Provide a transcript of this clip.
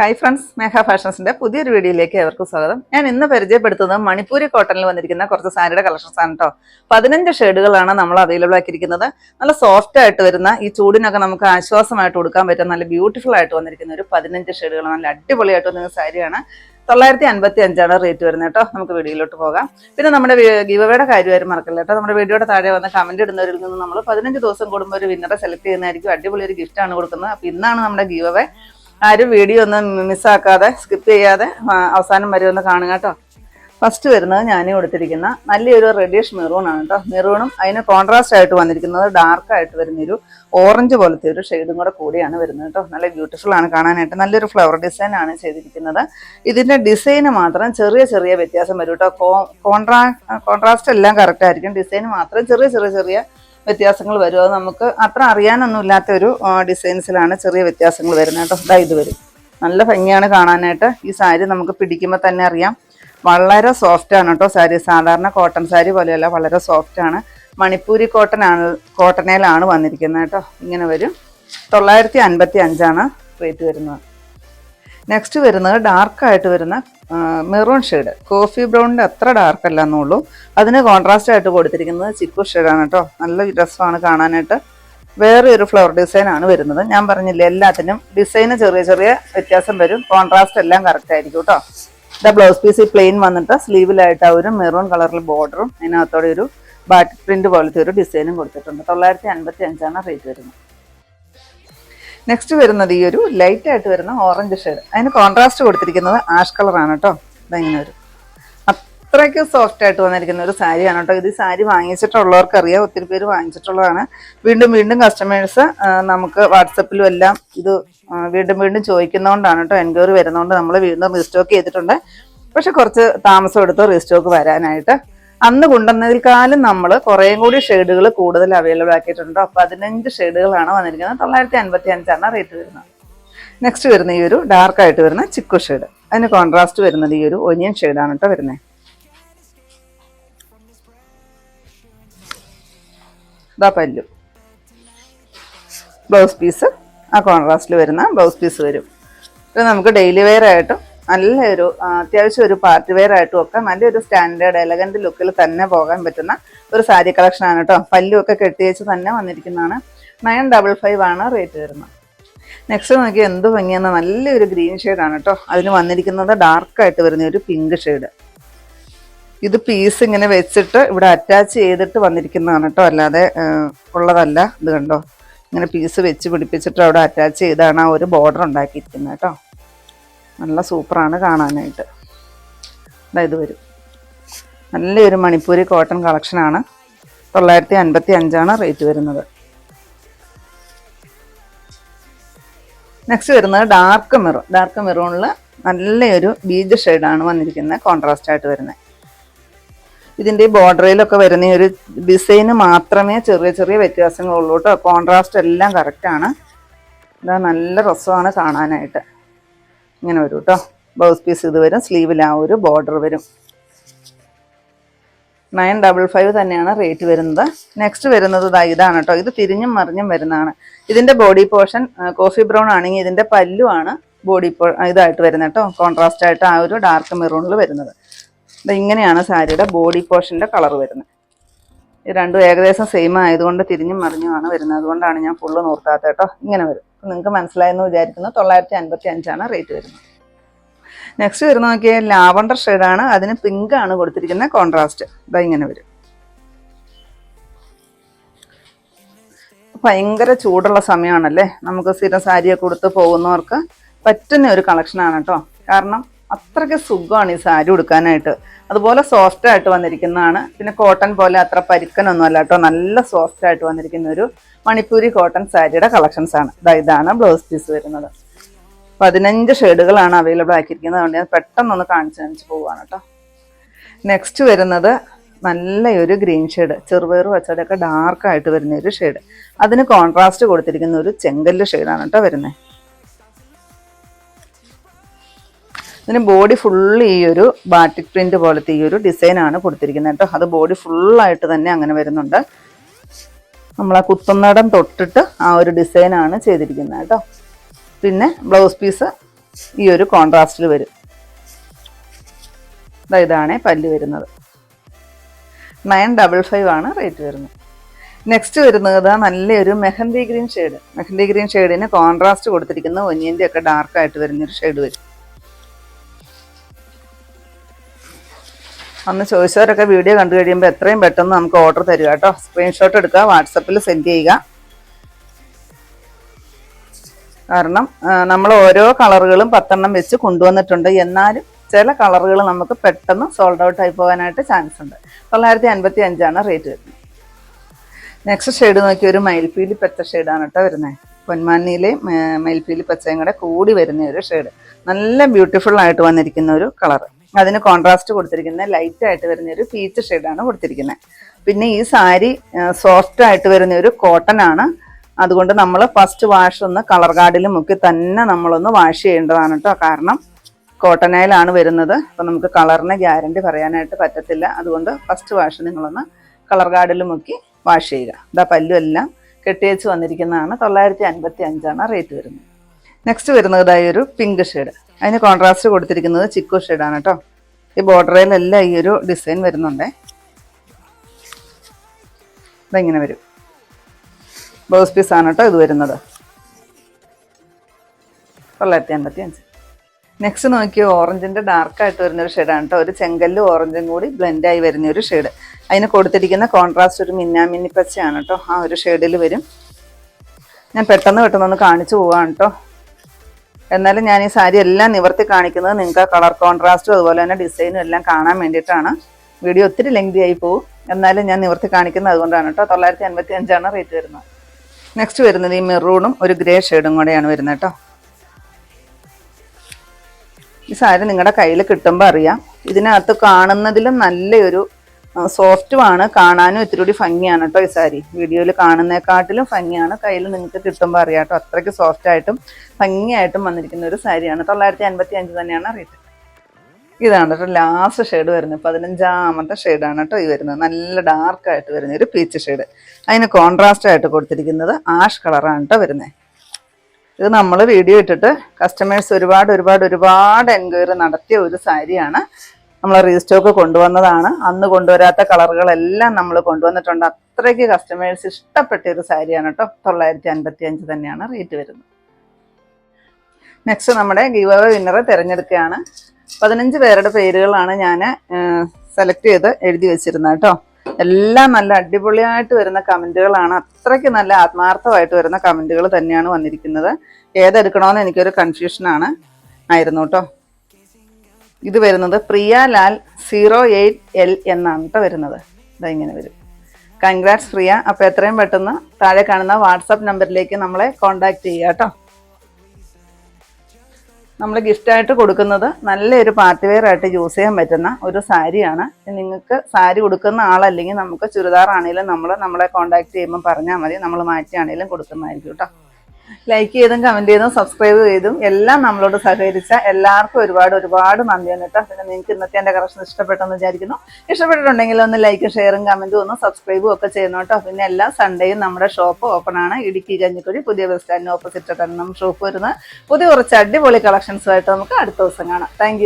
Hi friends മേഘ ഫാഷൻസിന്റെ പുതിയൊരു വീഡിയോയിലേക്ക് ഏവർക്കും സ്വാഗതം. ഞാൻ ഇന്ന് പരിചയപ്പെടുത്തുന്നത് മണിപ്പൂരി കോട്ടണിൽ വന്നിരിക്കുന്ന കുറച്ച് സാരിയുടെ കളക്ഷൻസ് ആണ് കേട്ടോ പതിനഞ്ച് ഷെയ്ഡുകളാണ് നമ്മൾ അവൈലബിൾ ആക്കിയിരിക്കുന്നത്. നല്ല സോഫ്റ്റ് ആയിട്ട് വരുന്ന ഈ ചൂടിനൊക്കെ നമുക്ക് ആശ്വാസമായിട്ട് കൊടുക്കാൻ പറ്റുന്ന നല്ല ബ്യൂട്ടിഫുൾ ആയിട്ട് വന്നിരിക്കുന്ന ഒരു പതിനഞ്ച് ഷെയ്ഡുകൾ നല്ല അടിപൊളിയായിട്ട് വന്നിരുന്ന സാരിയാണ്. തൊള്ളായിരത്തി അൻപത്തി അഞ്ചാണ് റേറ്റ് വരുന്നത് കേട്ടോ നമുക്ക് വീഡിയോയിലോട്ട് പോകാം. പിന്നെ നമ്മുടെ ഗീവയുടെ കാര്യമായിട്ട് മറക്കില്ല കേട്ടോ നമ്മുടെ വീഡിയോയുടെ താഴെ വന്ന് കമന്റ് ഇടുന്നവരിൽ നിന്ന് നമ്മൾ പതിനഞ്ച് ദിവസം കൂടുമ്പോൾ ഒരു വിന്നറെ സെലക്ട് ചെയ്യുന്നതായിരിക്കും. അടിപൊളി ഒരു ഗിഫ്റ്റ് ആണ് കൊടുക്കുന്നത്. അപ്പോൾ ഇന്നാണ് നമ്മുടെ ഗീവവേ ആരും വീഡിയോ ഒന്നും മിസ്സാക്കാതെ സ്കിപ്പ് ചെയ്യാതെ അവസാനം വരെ ഒന്ന് കാണുക കേട്ടോ. ഫസ്റ്റ് വരുന്നത് ഞാൻ കൊടുത്തിരിക്കുന്ന നല്ലൊരു റെഡിഷ് മെറൂൺ ആണ് കേട്ടോ. മെറൂണും അതിന് കോൺട്രാസ്റ്റ് ആയിട്ട് വന്നിരിക്കുന്നത് ഡാർക്ക് ആയിട്ട് വരുന്നൊരു ഓറഞ്ച് പോലത്തെ ഒരു ഷെയ്ഡും കൂടെ കൂടിയാണ് വരുന്നത് കേട്ടോ. നല്ല ബ്യൂട്ടിഫുൾ ആണ് കാണാനായിട്ട്. നല്ലൊരു ഫ്ലവർ ഡിസൈൻ ആണ് ചെയ്തിരിക്കുന്നത്. ഇതിന്റെ ഡിസൈന് മാത്രം ചെറിയ ചെറിയ വ്യത്യാസം വരും കേട്ടോ. കോൺട്രാ കോൺട്രാസ്റ്റ് എല്ലാം കറക്റ്റ് ആയിരിക്കും. ഡിസൈൻ മാത്രം ചെറിയ ചെറിയ ചെറിയ വ്യത്യാസങ്ങൾ വരും. അത് നമുക്ക് അത്ര അറിയാനൊന്നും ഇല്ലാത്ത ഒരു ഡിസൈൻസിലാണ് ചെറിയ വ്യത്യാസങ്ങൾ വരുന്നത് കേട്ടോ. ഇതാ ഇത് വരും. നല്ല ഭംഗിയാണ് കാണാനായിട്ട്. ഈ സാരി നമുക്ക് പിടിക്കുമ്പോൾ തന്നെ അറിയാം. വളരെ സോഫ്റ്റ് ആണ് കേട്ടോ സാരി. സാധാരണ കോട്ടൺ സാരി പോലെയല്ല വളരെ സോഫ്റ്റ് ആണ്. മണിപ്പൂരി കോട്ടൺ ആണ് കോട്ടണയിലാണ് വന്നിരിക്കുന്നത് കേട്ടോ. ഇങ്ങനെ വരും. തൊള്ളായിരത്തി അൻപത്തി അഞ്ചാണ് റേറ്റ് വരുന്നത്. നെക്സ്റ്റ് വരുന്നത് ഡാർക്കായിട്ട് വരുന്ന മെറൂൺ ഷെയ്ഡ് കോഫി ബ്രൗണിന്റെ അത്ര ഡാർക്ക് അല്ല എന്നുള്ളൂ അതിന് കോൺട്രാസ്റ്റ് ആയിട്ട് കൊടുത്തിരിക്കുന്നത് ചിക്കു ഷെയ്ഡാണ് കേട്ടോ നല്ല രസമാണ് കാണാനായിട്ട്. വേറെ ഒരു ഫ്ലവർ ഡിസൈൻ ആണ് വരുന്നത്. ഞാൻ പറഞ്ഞില്ലേ എല്ലാത്തിനും ഡിസൈന് ചെറിയ ചെറിയ വ്യത്യാസം വരും. കോൺട്രാസ്റ്റ് എല്ലാം കറക്റ്റ് ആയിരിക്കും കേട്ടോ ഇതാ ബ്ലൗസ് പീസ് ഈ പ്ലെയിൻ വന്നിട്ട് സ്ലീവിലായിട്ട് ആ ഒരു മെറൂൺ കളറിൽ ബോർഡറും അതിനകത്തോടെ ഒരു ബാറ്റ് പ്രിന്റ് പോലത്തെ ഒരു ഡിസൈനും കൊടുത്തിട്ടുണ്ട്. തൊള്ളായിരത്തി അൻപത്തി അഞ്ചാണ് റേറ്റ് വരുന്നത്. നെക്സ്റ്റ് വരുന്നത് ഈ ഒരു ലൈറ്റ് ആയിട്ട് വരുന്ന ഓറഞ്ച് ഷെയ്ഡ് അതിന് കോൺട്രാസ്റ്റ് കൊടുത്തിരിക്കുന്നത് ആഷ് കളറാണ് കേട്ടോ ഇതങ്ങനെ ഒരു അത്രയ്ക്ക് സോഫ്റ്റ് ആയിട്ട് വന്നിരിക്കുന്ന ഒരു സാരിയാണ് കേട്ടോ ഇത് സാരി വാങ്ങിച്ചിട്ടുള്ളവർക്ക് അറിയാം ഒത്തിരി പേര് വാങ്ങിച്ചിട്ടുള്ളതാണ്. വീണ്ടും വീണ്ടും കസ്റ്റമേഴ്സ് നമുക്ക് വാട്സപ്പിലും എല്ലാം ഇത് വീണ്ടും വീണ്ടും ചോദിക്കുന്നതുകൊണ്ടാണ് കേട്ടോ എൻക്വയറി വരുന്നതുകൊണ്ട് നമ്മൾ വീണ്ടും റീസ്റ്റോക്ക് ചെയ്തിട്ടുണ്ട്. പക്ഷെ കുറച്ച് താമസം എടുത്തു റീസ്റ്റോക്ക് വരാനായിട്ട് അന്ന് കൊണ്ടുവന്നതിൽക്കാലം നമ്മൾ കുറേയും കൂടി ഷെയ്ഡുകൾ കൂടുതൽ അവൈലബിൾ ആക്കിയിട്ടുണ്ട്. അപ്പോൾ പതിനഞ്ച് ഷെയ്ഡുകളാണ് വന്നിരിക്കുന്നത്. തൊള്ളായിരത്തി അൻപത്തി അഞ്ചാണ് റേറ്റ് വരുന്നത്. നെക്സ്റ്റ് വരുന്ന ഈ ഒരു ഡാർക്ക് ആയിട്ട് വരുന്ന ചിക്കു ഷെയ്ഡ് അതിന് കോൺട്രാസ്റ്റ് വരുന്നത് ഈ ഒരു ഒനിയൻ ഷെയ്ഡാണ് കേട്ടോ വരുന്നത് ഇതാ പല്ലു. ബ്ലൗസ് പീസ് ആ കോൺട്രാസ്റ്റിൽ വരുന്ന ബ്ലൗസ് പീസ് വരും. ഇത് നമുക്ക് ഡെയിലി വെയർ ആയിട്ടും നല്ലൊരു അത്യാവശ്യം ഒരു പാർട്ടി വെയർ ആയിട്ടും ഒക്കെ നല്ലൊരു സ്റ്റാൻഡേർഡ് എലഗന്റ് ലുക്കിൽ തന്നെ പോകാൻ പറ്റുന്ന ഒരു സാരി കളക്ഷൻ ആണ് കേട്ടോ ഒക്കെ കെട്ടിയേച്ച് തന്നെ വന്നിരിക്കുന്നതാണ്. നയൻ ഡബിൾ ഫൈവ് ആണ് റേറ്റ് വരുന്നത്. നെക്സ്റ്റ് നോക്കി എന്ത് ഭംഗിയെന്ന് നല്ലൊരു ഗ്രീൻ ആണ് കേട്ടോ അതിന് വന്നിരിക്കുന്നത് ഡാർക്കായിട്ട് വരുന്ന ഒരു പിങ്ക് ഷെയ്ഡ്. ഇത് പീസ് ഇങ്ങനെ വെച്ചിട്ട് ഇവിടെ അറ്റാച്ച് ചെയ്തിട്ട് വന്നിരിക്കുന്നതാണ് കേട്ടോ അല്ലാതെ ഉള്ളതല്ല. ഇത് കണ്ടോ? ഇങ്ങനെ പീസ് വെച്ച് പിടിപ്പിച്ചിട്ട് അവിടെ അറ്റാച്ച് ചെയ്താണ് ആ ഒരു ബോർഡർ ഉണ്ടാക്കിയിരിക്കുന്നത് കേട്ടോ നല്ല സൂപ്പറാണ് കാണാനായിട്ട്. അതായത് വരും. നല്ലൊരു മണിപ്പൂരി കോട്ടൺ കളക്ഷനാണ്. തൊള്ളായിരത്തി അൻപത്തി അഞ്ചാണ് റേറ്റ് വരുന്നത്. നെക്സ്റ്റ് വരുന്നത് ഡാർക്ക് മെറൂൺ. ഡാർക്ക് മെറൂണിൽ നല്ലൊരു ബീജ് ഷെയ്ഡാണ് വന്നിരിക്കുന്നത്. കോൺട്രാസ്റ്റ് ആയിട്ട് വരുന്നത്. ഇതിന്റെ ബോർഡറിലൊക്കെ വരുന്ന ഒരു ഡിസൈന് മാത്രമേ ചെറിയ ചെറിയ വ്യത്യാസങ്ങളുള്ളൂ കേട്ടോ. കോൺട്രാസ്റ്റ് എല്ലാം കറക്റ്റാണ് ഇതാ നല്ല രസമാണ് കാണാനായിട്ട്. ഇങ്ങനെ വരും കേട്ടോ ബ്ലൗസ് പീസ് ഇത് വരും സ്ലീവിൽ ആ ഒരു ബോർഡർ വരും. നയൻ ഡബിൾ ഫൈവ് തന്നെയാണ് റേറ്റ് വരുന്നത്. നെക്സ്റ്റ് വരുന്നത് ദാ ഇതാണ് കേട്ടോ ഇത് തിരിഞ്ഞും മറിഞ്ഞും വരുന്നതാണ്. ഇതിന്റെ ബോഡി പോർഷൻ കോഫി ബ്രൗൺ ആണെങ്കിൽ ഇതിന്റെ പല്ലുമാണ് ബോഡി പോ ഇതായിട്ട് വരുന്നത് കേട്ടോ കോൺട്രാസ്റ്റ് ആയിട്ട് ആ ഒരു ഡാർക്ക് മെറൂണിൽ വരുന്നത്. ദാ ഇങ്ങനെയാണ് സാരിയുടെ ബോഡി പോർഷന്റെ കളർ വരുന്നത്. ഇത് രണ്ടും ഏകദേശം സെയിം ആയതുകൊണ്ട് തിരിഞ്ഞും മറിഞ്ഞുമാണ് വരുന്നത്. അതുകൊണ്ടാണ് ഞാൻ ഫുള്ള് നോർത്താത്ത കേട്ടോ ഇങ്ങനെ വരും. അപ്പം നിങ്ങൾക്ക് മനസ്സിലായെന്ന് വിചാരിക്കുന്നു. തൊള്ളായിരത്തി അൻപത്തി അഞ്ചാണ് റേറ്റ് വരുന്നത് നെക്സ്റ്റ് വരുന്ന നോക്കിയാൽ ലാവണ്ടർ ഷെയ്ഡാണ്. അതിന് പിങ്ക് ആണ് കൊടുത്തിരിക്കുന്ന കോൺട്രാസ്റ്റ് ഇതാ ഇങ്ങനെ വരും. ഭയങ്കര ചൂടുള്ള സമയമാണല്ലേ? നമുക്ക് സ്ഥിരം സാരിയൊക്കെ കൊടുത്ത് പോകുന്നവർക്ക് പറ്റുന്ന ഒരു കളക്ഷനാണ് കേട്ടോ. കാരണം അത്രയ്ക്ക് സുഖമാണ് ഈ സാരി ഉടുക്കാനായിട്ട്. അതുപോലെ സോഫ്റ്റ് ആയിട്ട് വന്നിരിക്കുന്നതാണ്. പിന്നെ കോട്ടൺ പോലെ അത്ര പരിക്കനൊന്നും അല്ല കേട്ടോ. നല്ല സോഫ്റ്റ് ആയിട്ട് വന്നിരിക്കുന്ന ഒരു മണിപ്പൂരി കോട്ടൺ സാരിയുടെ കളക്ഷൻസ് ആണ്. ഇതാണ് ബ്ലൗസ് പീസ് വരുന്നത്. പതിനഞ്ച് ഷെയ്ഡുകളാണ് അവൈലബിൾ ആക്കിയിരിക്കുന്നത്. അതുകൊണ്ട് ഞാൻ പെട്ടെന്നൊന്ന് കാണിച്ച് കാണിച്ച് പോവാണ് കേട്ടോ. നെക്സ്റ്റ് വരുന്നത് നല്ല ഒരു ഗ്രീൻ ഷെയ്ഡ് ചെറുപയറും പച്ചടിയൊക്കെ ഡാർക്കായിട്ട് വരുന്ന ഒരു ഷെയ്ഡ് അതിന് കോൺട്രാസ്റ്റ് കൊടുത്തിരിക്കുന്ന ഒരു ചെങ്കല്ല് ഷെയ്ഡാണ് കേട്ടോ വരുന്നത് ഇതിന് ബോഡി ഫുള്ള് ഈ ഒരു ബാറ്റിക് പ്രിന്റ് പോലത്തെ ഈ ഒരു ഡിസൈൻ ആണ് കൊടുത്തിരിക്കുന്നത് കേട്ടോ. അത് ബോഡി ഫുള്ളായിട്ട് തന്നെ അങ്ങനെ വരുന്നുണ്ട്. നമ്മൾ ആ കുത്തുന്നടം തൊട്ടിട്ട് ആ ഒരു ഡിസൈൻ ആണ് ചെയ്തിരിക്കുന്നത് കേട്ടോ. പിന്നെ ബ്ലൗസ് പീസ് ഈ ഒരു കോൺട്രാസ്റ്റിൽ വരും. ഇതാണ് പല്ല് വരുന്നത്. നയൻ ഡബിൾ ഫൈവ് ആണ് റേറ്റ് വരുന്നത്. നെക്സ്റ്റ് വരുന്നത് നല്ലൊരു mehndi green shade mehndi green ഷെയ്ഡിന് contrast കൊടുത്തിരിക്കുന്ന ഒന്നിന്റെ ഒക്കെ ഡാർക്ക് ആയിട്ട് വരുന്നൊരു ഷെയ്ഡ് വരും. അന്ന് ചോദിച്ചവരൊക്കെ വീഡിയോ കണ്ടു കഴിയുമ്പോൾ എത്രയും പെട്ടെന്ന് നമുക്ക് ഓർഡർ തരിക കേട്ടോ. സ്ക്രീൻഷോട്ട് എടുക്കുക വാട്സപ്പിൽ സെൻഡ് ചെയ്യുക. കാരണം നമ്മൾ ഓരോ കളറുകളും പത്തെണ്ണം വെച്ച് കൊണ്ടുവന്നിട്ടുണ്ട്. എന്നാലും ചില കളറുകൾ നമുക്ക് പെട്ടെന്ന് സോൾഡ് ഔട്ട് ആയി പോകാനായിട്ട് ചാൻസ് ഉണ്ട്. തൊള്ളായിരത്തി അൻപത്തി അഞ്ചാണ് റേറ്റ് വരുന്നത്. നെക്സ്റ്റ് ഷെയ്ഡ് നോക്കി ഒരു മയിൽപ്പീലി പച്ച ഷെയ്ഡാണ് കേട്ടോ വരുന്നത് പൊന്മാനിയിലെ മ- മയിൽപ്പീലി പച്ചയും കൂടെ കൂടി വരുന്ന ഒരു ഷെയ്ഡ് നല്ല ബ്യൂട്ടിഫുൾ ആയിട്ട് വന്നിരിക്കുന്ന ഒരു കളർ അതിന് കോൺട്രാസ്റ്റ് കൊടുത്തിരിക്കുന്ന ലൈറ്റ് ആയിട്ട് വരുന്ന ഒരു പീച്ച് ഷെയ്ഡാണ് കൊടുത്തിരിക്കുന്നത് പിന്നെ ഈ സാരി സോഫ്റ്റ് ആയിട്ട് വരുന്ന ഒരു കോട്ടൺ ആണ്. അതുകൊണ്ട് നമ്മൾ ഫസ്റ്റ് വാഷ് ഒന്ന് കളർ കാർഡിൽ മുക്കി തന്നെ നമ്മളൊന്ന് വാഷ് ചെയ്യേണ്ടതാണ് കേട്ടോ കാരണം കോട്ടൺ ആണ് വരുന്നത്. അപ്പം നമുക്ക് കളറിന് ഗ്യാരണ്ടി പറയാനായിട്ട് പറ്റത്തില്ല. അതുകൊണ്ട് ഫസ്റ്റ് വാഷ് നിങ്ങളൊന്ന് കളർ കാർഡിൽ മുക്കി വാഷ് ചെയ്യുക. ഇതാ പല്ലും എല്ലാം കെട്ടിയച്ച് വന്നിരിക്കുന്നതാണ്. തൊള്ളായിരത്തി അൻപത്തി അഞ്ചാണ് റേറ്റ് വരുന്നത്. നെക്സ്റ്റ് വരുന്നത് ഒരു പിങ്ക് ഷെയ്ഡ് അതിന് കോൺട്രാസ്റ്റ് കൊടുത്തിരിക്കുന്നത് ചിക്കു ഷെയ്ഡാണ് കേട്ടോ. ഈ ബോർഡറിലെല്ലാം ഈ ഒരു ഡിസൈൻ വരുന്നുണ്ടേ. ഇതെങ്ങനെ വരും? ബ്ലൗസ് പീസ് ആണ് കേട്ടോ ഇത് വരുന്നത്. തൊള്ളായിരത്തി അൻപത്തി അഞ്ച് നെക്സ്റ്റ് നോക്കിയ ഓറഞ്ചിന്റെ ഡാർക്കായിട്ട് വരുന്ന ഒരു ഷെയ്ഡാണ് കേട്ടോ. ഒരു ചെങ്കല്ലും ഓറഞ്ചും കൂടി ബ്ലെൻഡായി വരുന്ന ഒരു ഷെയ്ഡ് അതിന് കൊടുത്തിരിക്കുന്ന കോൺട്രാസ്റ്റ് ഒരു മിന്നാമിന്നി പച്ചയാണ് കേട്ടോ. ആ ഒരു ഷെയ്ഡിൽ വരും. ഞാൻ പെട്ടെന്ന് പെട്ടെന്ന് ഒന്ന് കാണിച്ചു പോവാണ് കേട്ടോ. എന്നാലും ഞാൻ ഈ സാരി എല്ലാം നിവർത്തി കാണിക്കുന്നത് നിങ്ങൾക്ക് കളർ കോൺട്രാസ്റ്റും അതുപോലെ തന്നെ ഡിസൈനും എല്ലാം കാണാൻ വേണ്ടിയിട്ടാണ്. വീഡിയോ ഒത്തിരി ലെങ്തി ആയി പോകും എന്നാലും ഞാൻ നിവർത്തി കാണിക്കുന്നത് അതുകൊണ്ടാണ് കേട്ടോ. തൊള്ളായിരത്തി അൻപത്തി അഞ്ചാണ് റേറ്റ് വരുന്നത്. നെക്സ്റ്റ് വരുന്നത് ഈ മെറൂണും ഒരു ഗ്രേ ഷെയ്ഡും കൂടെയാണ് വരുന്നത് കേട്ടോ. ഈ സാരി നിങ്ങളുടെ കയ്യിൽ കിട്ടുമ്പോൾ അറിയാം. ഇതിനകത്ത് കാണുന്നതിലും നല്ലൊരു സോഫ്റ്റുമാണ്. കാണാനും ഇത്തിരി കൂടി ഭംഗിയാണ് കേട്ടോ ഈ സാരി. വീഡിയോയിൽ കാണുന്നേക്കാട്ടിലും ഭംഗിയാണ്. കയ്യിൽ നിങ്ങൾക്ക് കിട്ടുമ്പോൾ അറിയാം കേട്ടോ. അത്രയ്ക്ക് സോഫ്റ്റ് ആയിട്ടും ഭംഗിയായിട്ടും വന്നിരിക്കുന്ന ഒരു സാരിയാണ്. തൊള്ളായിരത്തി അൻപത്തി അഞ്ച് തന്നെയാണ് റേറ്റ് ഇതാണ് കേട്ടോ ലാസ്റ്റ് ഷെയ്ഡ് വരുന്നത്. പതിനഞ്ചാമത്തെ ഷെയ്ഡാണ് കേട്ടോ ഈ വരുന്നത്. നല്ല ഡാർക്ക് ആയിട്ട് വരുന്ന ഒരു പീച്ച് ഷെയ്ഡ് അതിന് കോൺട്രാസ്റ്റ് ആയിട്ട് കൊടുത്തിരിക്കുന്നത് ആഷ് കളറാണ് കേട്ടോ വരുന്നത്. ഇത് നമ്മൾ വീഡിയോ ഇട്ടിട്ട് കസ്റ്റമേഴ്സ് ഒരുപാട് ഒരുപാട് ഒരുപാട് എൻക്വയറി നടത്തിയ ഒരു സാരിയാണ്. നമ്മൾ റീസ്റ്റോക്ക് കൊണ്ടുവന്നതാണ്. അന്ന് കൊണ്ടുവരാത്ത കളറുകളെല്ലാം നമ്മൾ കൊണ്ടുവന്നിട്ടുണ്ട്. അത്രയ്ക്ക് കസ്റ്റമേഴ്സ് ഇഷ്ടപ്പെട്ട ഒരു സാരിയാണ് കേട്ടോ തൊള്ളായിരത്തി അൻപത്തി അഞ്ച് തന്നെയാണ് റേറ്റ് വരുന്നത്. നെക്സ്റ്റ് നമ്മുടെ ഗീവ് വിന്നറെ തിരഞ്ഞെടുക്കുകയാണ്. പതിനഞ്ച് പേരുടെ പേരുകളാണ് ഞാൻ സെലക്ട് ചെയ്ത് എഴുതി വെച്ചിരുന്നത് കേട്ടോ എല്ലാം നല്ല അടിപൊളിയായിട്ട് വരുന്ന കമന്റുകളാണ് അത്രയ്ക്ക് നല്ല ആത്മാർത്ഥമായിട്ട് വരുന്ന കമന്റുകൾ തന്നെയാണ് വന്നിരിക്കുന്നത്. ഏതെടുക്കണമെന്ന് എനിക്കൊരു കൺഫ്യൂഷനാണ് ആയിരുന്നു കേട്ടോ ഇത് വരുന്നത് Priya Lal zero eight L എന്നാണ് കേട്ടോ വരുന്നത്. ഇതാ ഇങ്ങനെ വരും. കൺഗ്രാറ്റ്സ് പ്രിയ. അപ്പോൾ എത്രയും പെട്ടെന്ന് താഴെ കാണുന്ന വാട്സപ്പ് നമ്പറിലേക്ക് നമ്മളെ കോൺടാക്റ്റ് ചെയ്യുക കേട്ടോ. നമ്മൾ ഗിഫ്റ്റായിട്ട് കൊടുക്കുന്നത് നല്ലൊരു പാർട്ടി വെയർ ആയിട്ട് യൂസ് ചെയ്യാൻ പറ്റുന്ന ഒരു സാരിയാണ്. നിങ്ങൾക്ക് സാരി കൊടുക്കുന്ന ആളല്ലെങ്കിൽ നമുക്ക് ചുരിദാറാണെങ്കിലും നമ്മൾ നമ്മളെ കോൺടാക്ട് ചെയ്യുമ്പോൾ പറഞ്ഞാൽ മതി. നമ്മൾ മാറ്റിയാണെങ്കിലും കൊടുക്കുന്നതായിരിക്കും കേട്ടോ. ലൈക്ക് ചെയ്തും കമന്റ് ചെയ്തും സബ്സ്ക്രൈബ് ചെയ്തും എല്ലാം നമ്മളോട് സഹകരിച്ച എല്ലാവർക്കും ഒരുപാട് ഒരുപാട് നന്ദിയാണ് കേട്ടോ പിന്നെ നിങ്ങൾക്ക് ഇന്നത്തെ എന്റെ കളക്ഷൻ ഇഷ്ടപ്പെട്ടെന്ന് വിചാരിക്കുന്നു. ഇഷ്ടപ്പെട്ടിട്ടുണ്ടെങ്കിൽ ഒന്ന് ലൈക്ക് ഷെയറും കമന്റും ഒന്ന് സബ്സ്ക്രൈബും ഒക്കെ ചെയ്യണം കേട്ടോ. പിന്നെ എല്ലാ സൺഡേയും നമ്മുടെ ഷോപ്പ് ഓപ്പൺ ആണ്. ഇടുക്കി കഞ്ഞിക്കുഴി പുതിയ ബസ് സ്റ്റാൻഡിന് ഓപ്പോസിറ്റ് ഒക്കെ നമ്മുടെ ഷോപ്പ് വരുന്നത്. പുതിയ കുറച്ച് അടിപൊളി കളക്ഷൻസുമായിട്ട് നമുക്ക് അടുത്ത ദിവസം കാണാം. താങ്ക്